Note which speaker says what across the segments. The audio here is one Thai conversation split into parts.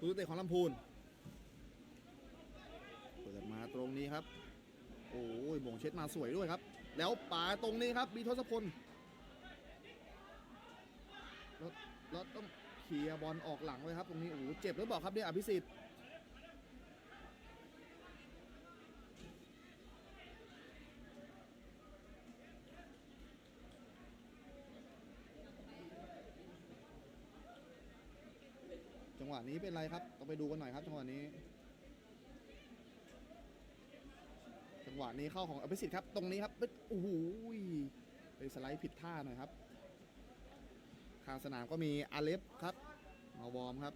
Speaker 1: ตู้เตะของลำพูนเปิดมาตรงนี้ครับ โอ้ยบ่งเช็ดมาสวยด้วยครับ แล้วป่าตรงนี้ครับมีทศพลแล้วแล้วต้องเคลียร์บอลออกหลังเลยครับ ตรงนี้โอ้เจ็บหรือเปล่าครับเนี่ยอภิสิทธิ์ จังหวะนี้เป็นไรครับ ต้องไปดูกันหน่อยครับ จังหวะนี้ จังหวะนี้เข้าของอภิสิทธิ์ครับ ตรงนี้ครับโอ้โหไปสไลด์ผิดท่าหน่อยครับข้างสนามก็มีอาเลฟครับมาวอร์มครับ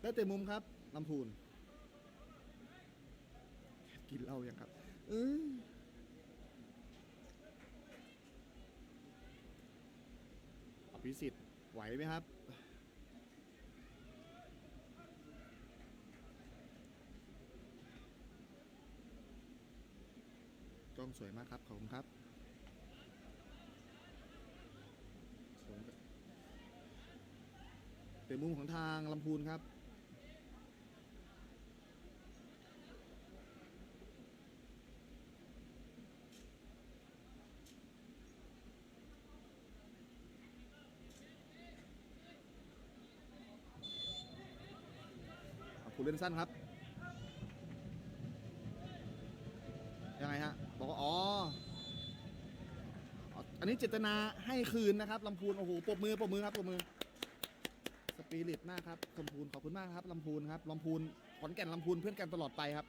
Speaker 1: ได้เตะมุมครับลำพูนกินเหล้ายังครับเออ อภิสิทธิ์ไหวไหมครับ กล้องสวยมากครับ ขอบคุณครับเป็นมุมของทางลำพูนครับ คุณเล่นสั้นครับยังไงฮะบอกว่าอ๋ออ๋ออันนี้เจตนาให้คืนนะครับลำพูนโอ้โหปรบมือปรบมือครับปรบมือสปีริตมากครับลำพูนขอบคุณมากครับลำพูนครับลำพูนขอนแก่นลำพูนเพื่อนกันตลอดไปครับ